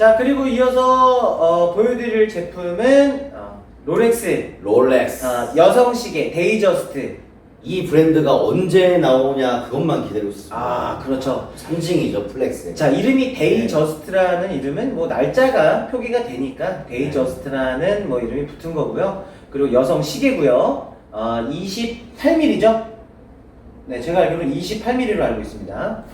자 그리고 이어서 어, 보여드릴 제품은 어, 롤렉스 롤렉스. 어, 여성 시계 데이저스트. 이 브랜드가 언제 나오냐 그것만 기다리고 있습니다. 아 그렇죠. 상징이죠 플렉스. 자 이름이 데이저스트라는 이름은 뭐 날짜가 표기가 되니까 데이저스트라는 뭐 이름이 붙은 거고요. 그리고 여성 시계고요. 어, 28mm죠? 네 제가 알기로는 28mm로 알고 있습니다.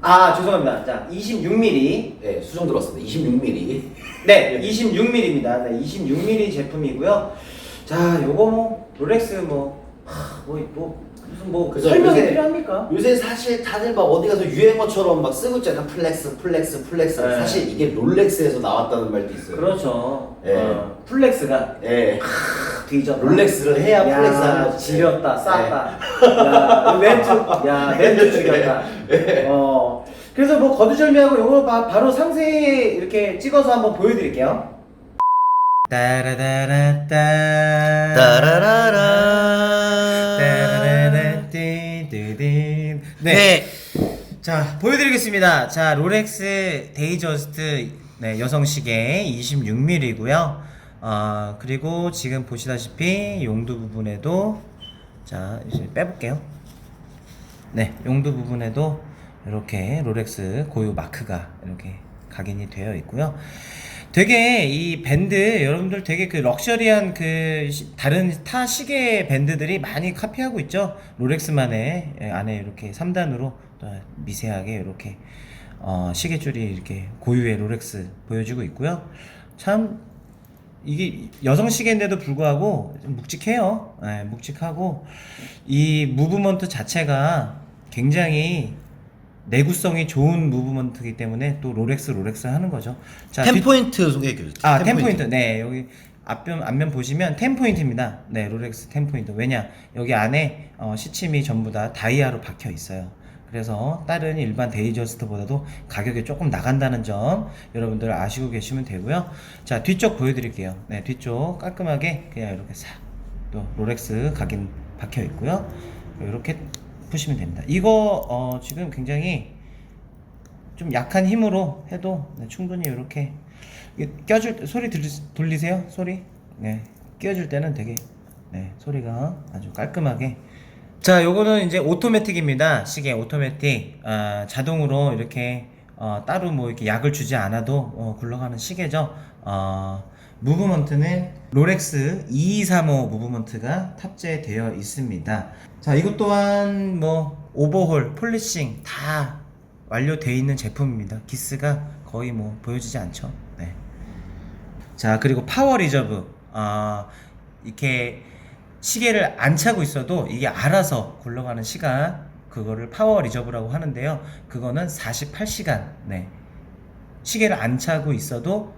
아 죄송합니다. 자 26mm. 네 수정 들었습니다. 26mm. 네 26mm입니다. 네 26mm 제품이고요. 자 요거 뭐 롤렉스 뭐, 하, 뭐, 뭐 무슨 뭐 그죠, 설명이 요새- 필요합니까? 요새 사실 다들 막 어디 가서 유행어처럼 막 쓰고 있잖아. 플렉스, 플렉스, 플렉스. 네. 사실 이게 롤렉스에서 나왔다는 말도 있어요. 그렇죠. 예. 어, 플렉스가 예. 뒤졌다. 롤렉스를 해야 플렉스 하는 야, 거지. 지렸다, 쌌다. 야, 멘트, 야, 멘트 죽였다. 어. 그래서 뭐 거두절미하고 요거 바, 바로 상세히 이렇게 찍어서 한번 보여드릴게요. 따라라라따. 따라라라띠띠딘. 네. 자, 보여드리겠습니다. 자, 롤렉스 데이저스트 네, 여성 시계 26mm고요. 어, 그리고 지금 보시다시피 용두 부분에도 자, 이제 빼볼게요. 네, 용두 부분에도 이렇게 롤렉스 고유 마크가 이렇게 각인이 되어 있고요. 되게 이 밴드 여러분들 되게 그 럭셔리한 그 시- 다른 타 시계 밴드들이 많이 카피하고 있죠. 롤렉스만의 예, 안에 이렇게 3단으로 또 미세하게 이렇게 어, 시계줄이 이렇게 고유의 롤렉스 보여주고 있고요. 참 이게 여성 시계인데도 불구하고 좀 묵직해요. 예, 묵직하고 이 무브먼트 자체가 굉장히 내구성이 좋은 무브먼트이기 때문에 또 롤렉스 롤렉스 하는 거죠. 자, 뒤- 10포인트 소개해 주세요. 아, 10포인트. 네, 여기 앞면 앞면 보시면 10포인트입니다. 네, 롤렉스 10포인트. 왜냐? 여기 안에 어, 시침이 전부 다 다이아로 박혀 있어요. 그래서 다른 일반 데이저스트보다도 가격이 조금 나간다는 점 여러분들 아시고 계시면 되고요. 자, 뒤쪽 보여 드릴게요. 네, 뒤쪽 깔끔하게 그냥 이렇게 싹 또 롤렉스 각인 박혀 있고요. 이렇게 푸시면 됩니다. 이거 어, 지금 굉장히 좀 약한 힘으로 해도 네, 충분히 이렇게 껴줄 때 소리 들, 돌리세요 소리 네 끼워줄 때는 되게 네 소리가 아주 깔끔하게 자 요거는 이제 오토매틱입니다 시계 오토매틱 아, 자동으로 이렇게 어, 따로 뭐 이렇게 약을 주지 않아도 어, 굴러가는 시계죠 어, 무브먼트는 롤렉스 2235 무브먼트가 탑재되어 있습니다 자 이것 또한 뭐 오버홀 폴리싱 다 완료되어 있는 제품입니다. 기스가 거의 뭐 보여지지 않죠. 네. 자 그리고 파워 리저브 아 이렇게 시계를 안 차고 있어도 이게 알아서 굴러가는 시간 그거를 파워 리저브라고 하는데요. 그거는 48시간 네. 시계를 안 차고 있어도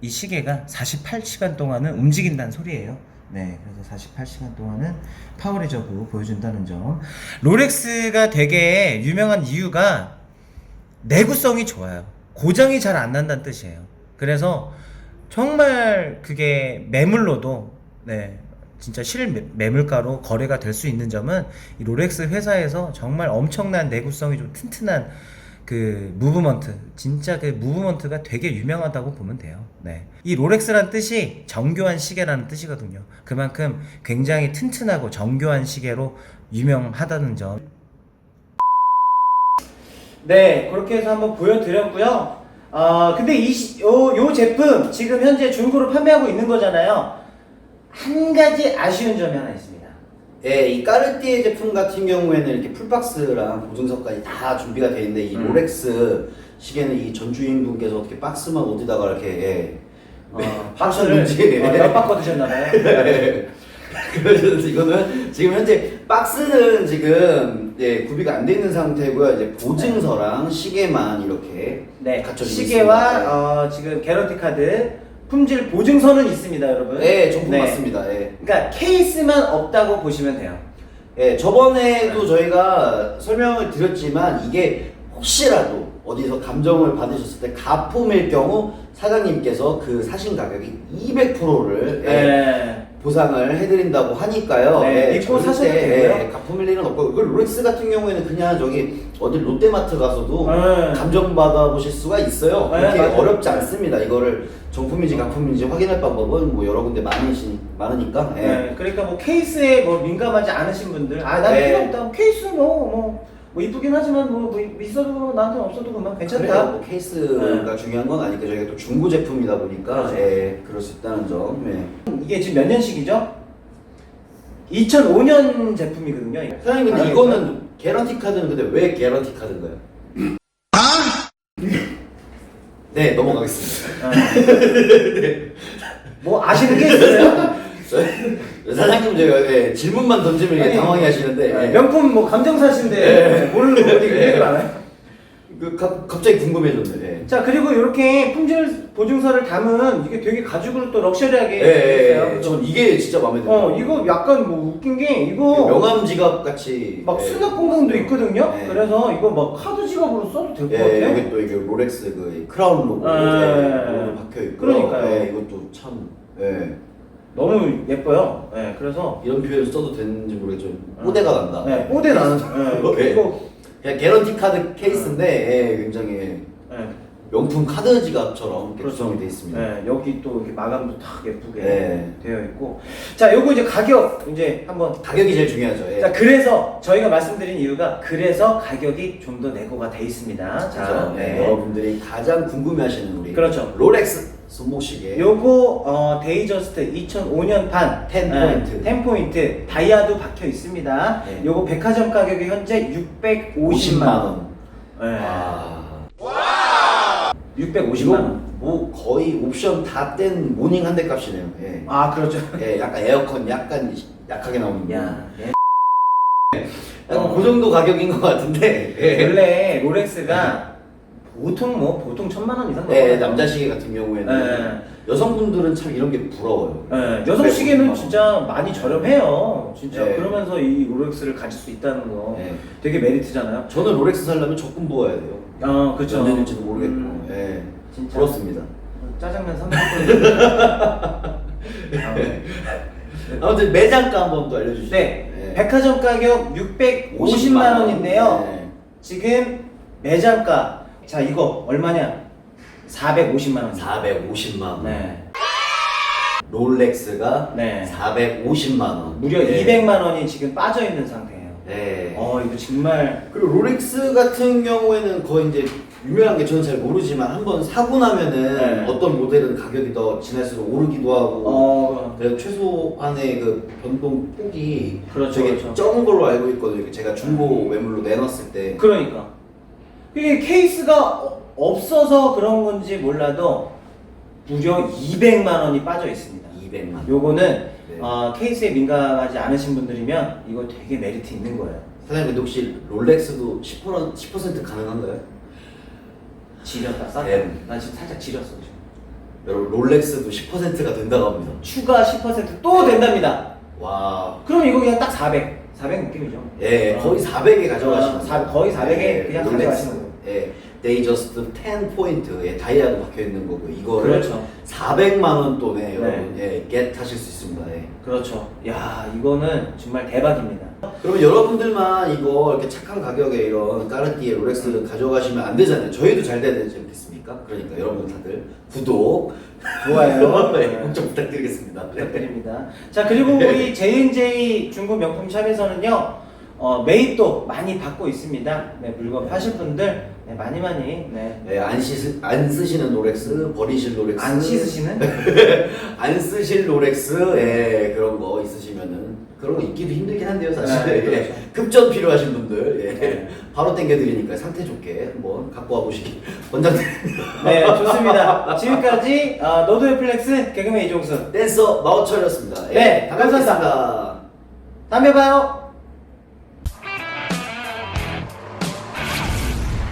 이 시계가 48시간 동안은 움직인다는 소리예요. 네, 그래서 48시간 동안은 파워 리저브 보여준다는 점. 롤렉스가 되게 유명한 이유가 내구성이 좋아요. 고장이 잘 안 난다는 뜻이에요. 그래서 정말 그게 매물로도 네 진짜 실 매- 매물가로 거래가 될 수 있는 점은 이 롤렉스 회사에서 정말 엄청난 내구성이 좀 튼튼한 그 무브먼트 진짜 그 무브먼트가 되게 유명하다고 보면 돼요. 네. 이 롤렉스란 뜻이 정교한 시계라는 뜻이거든요. 그만큼 굉장히 튼튼하고 정교한 시계로 유명하다는 점. 네, 그렇게 해서 한번 보여드렸고요. 아, 근데 이, 시- 요, 요 제품 지금 현재 중고로 판매하고 있는 거잖아요. 한 가지 아쉬운 점이 하나 있습니다. 예, 이 까르띠에 제품 같은 경우에는 이렇게 풀박스랑 보증서까지 다 준비가 되어 있는데 이 음. 롤렉스 시계는 이 전주인분께서 어떻게 박스만 어디다가 이렇게 예. 어, 박스를 박스를 어, 몇 바꿔 드셨나봐요. 네. 그래서 이거는 지금 현재 박스는 지금 예, 구비가 안 돼 있는 상태고요. 이제 보증서랑 시계만 이렇게 네, 갖춰지고 시계와 있습니다. 어, 지금 개런티 카드 품질 보증서는 있습니다, 여러분. 네, 전부 맞습니다. 예. 그러니까 케이스만 없다고 보시면 돼요. 예, 저번에도 저희가 설명을 드렸지만 이게 혹시라도 어디서 감정을 받으셨을 때 가품일 경우 사장님께서 그 사신 가격이 200%를 네. 보상을 해드린다고 하니까요. 네, 예, 믿고 절대, 사셔도 되고요. 예, 갚을 일은 없고 그 롤렉스 같은 경우에는 그냥 저기 어디 롯데마트 가서도 네. 감정 받아 보실 수가 있어요. 네, 그렇게 맞아요. 어렵지 않습니다. 이거를 정품인지 가품인지 확인할 방법은 뭐 여러 군데 많으시 많으니까. 예. 네, 그러니까 뭐 케이스에 뭐 민감하지 않으신 분들, 아, 난 네. 필요 없다. 케이스 뭐, 뭐, 뭐 이쁘긴 하지만 뭐, 뭐 있어도 나한테 없어도 그만 괜찮다. 그래요. 뭐 케이스가 중요한 건 아니니까 저희가 또 중고 제품이다 보니까 그렇죠. 예, 그럴 수 있다는 점. 예. 이게 지금 몇 년식이죠? 2005년 제품이거든요. 사장님 근데 아, 이거는 개런티 카드는 근데 왜 개런티 카드인가요? 네 넘어가겠습니다. 어. 뭐 아시는 게 있어요? 사장님 제가 예, 질문만 던지면 이게 아니, 당황해 하시는데 네, 예. 명품 뭐 감정사신데 네. 모르는 네. 되게 많아요. 그 가, 갑자기 궁금해졌네. 예. 자 그리고 이렇게 품질 보증서를 담은 이게 되게 가죽으로 또 럭셔리하게 예, 예, 있어요. 예. 전 이게 진짜 마음에 들어요. 어 이거 약간 뭐 웃긴 게 이거 명함 지갑 같이 막 예. 수납 공간도 있거든요. 네. 그래서 이거 막 카드 지갑으로 써도 될 것 예, 같아요. 여기 또 이게 롤렉스 그 크라운 로고 네. 예, 박혀 있고 그러니까요. 예, 이것도 참 예. 너무 예뻐요. 네, 그래서 이런 표현 써도 되는지 모르겠지만 어. 뽀대가 난다. 네, 뽀대 나는 네, 예. 이거 그냥 개런티 카드 케이스인데 예, 굉장히 네, 명품 카드 지갑처럼 이렇게 그렇죠. 구성이 되어 있습니다. 네, 여기 또 이렇게 마감도 딱 예쁘게 네. 되어 있고 자 요거 이제 가격 이제 한번 가격이 제일 중요하죠. 예. 자 그래서 저희가 말씀드린 이유가 그래서 가격이 좀 더 내고가 돼 있습니다. 그죠? 자, 네, 네. 여러분들이 가장 궁금해하시는 우리 그렇죠. 롤렉스 손목시계 요거 어, 데이저스트 2005년 판 10 포인트. 10 포인트 다이아도 박혀 있습니다. 네. 요거 백화점 가격이 현재 650만 원. 네. 아, 650만 이거 원. 뭐 거의 옵션 다 뗀 모닝 한 대 값이네요. 예. 아 그렇죠. 예, 약간 에어컨 약간 약하게 나오는 거. 야, 예. 약간 어. 그 정도 가격인 것 같은데. 예. 원래 롤렉스가 보통 뭐 보통 천만 원 이상 예, 나와요. 남자 시계 같은 경우에는 네. 여성분들은 참 이런 게 부러워요. 예, 여성 시계는 진짜 많이 저렴해요. 진짜 네. 그러면서 이 롤렉스를 가질 수 있다는 거 예. 되게 메리트잖아요. 저는 롤렉스 살려면 적금 모아야 돼요. 아 그렇죠. 몇 년일지도 모르겠고. 음, 예. 진짜 부럽습니다. 짜장면 300원. 아, 네. 아무튼 매장가 한번 또 알려주시죠. 네, 예. 백화점 가격 650만 원인데요. 네. 지금 매장가 자 이거 얼마냐? 450만 원. 450만 원. 네. 롤렉스가 네. 450만 원. 무려 네. 200만 원이 지금 빠져 있는 상태예요. 네. 어 이거 정말 그리고 롤렉스 같은 경우에는 거의 이제 유명한 게 저는 잘 모르지만 한번 사고 나면은 네. 어떤 모델은 가격이 더 지날수록 오르기도 하고 어 그래서 최소한의 그 변동 폭이 그렇죠, 되게 그렇죠. 적은 걸로 알고 있거든요. 제가 중고 매물로 내놨을 때 그러니까 이게 케이스가 어- 없어서 그런 건지 몰라도 무려 200만 원이 빠져 있습니다. 200만 원. 요거는 네. 어, 케이스에 민감하지 않으신 분들이면 이거 되게 메리트 있는 거예요. 사장님 근데 혹시 롤렉스도 10% 10% 가능한가요? 지렸다 쌌다. 네. 나 지금 살짝 지렸어 지금. 여러분 롤렉스도 10%가 된다고 합니다. 추가 10%또 된답니다. 와. 그럼 이거 그냥 딱 400. 400 느낌이죠. 예, 어. 거의 400에 가져가시는 어, 사- 거의 400에 그냥 가져가시는 거 예, 데이저스트 10 포인트에 다이아도 박혀 있는 거고 이거를 그렇죠. 400만 원 돈에 네. 여러분 예, 겟 하실 수 있습니다. 예. 그렇죠. 야 이거는 정말 대박입니다. 그러면 여러분들만 이거 이렇게 착한 가격에 이런 까르띠에 롤렉스를 가져가시면 안 되잖아요. 저희도 잘 돼야 되지 않겠습니까? 그러니까 여러분들 다들 구독, 좋아요. 네, 꼭좀 부탁드리겠습니다. 네. 부탁드립니다. 자 그리고 우리 J&J 중고 명품 샵에서는요 어, 매입도 많이 받고 있습니다. 네, 물건 파실 분들 네, 많이 많이 네. 예, 안, 씻, 안 쓰시는 롤렉스, 버리실 롤렉스, 안 씻으시는 안 쓰실 롤렉스 예, 그런 거 있으시면은 그런 거 있기도 힘들긴 한데요 사실 네, 예, 그렇죠. 급전 필요하신 분들 예, 네. 바로 땡겨드리니까 상태 좋게 한번 갖고 와보시기 권장드립니다 네 좋습니다. 지금까지 어, 노드웨 플렉스 개그맨 이종수 댄서 마우철이었습니다 예, 네, 다음에 감사합니다. 뵙겠습니다. 다음에 봐요.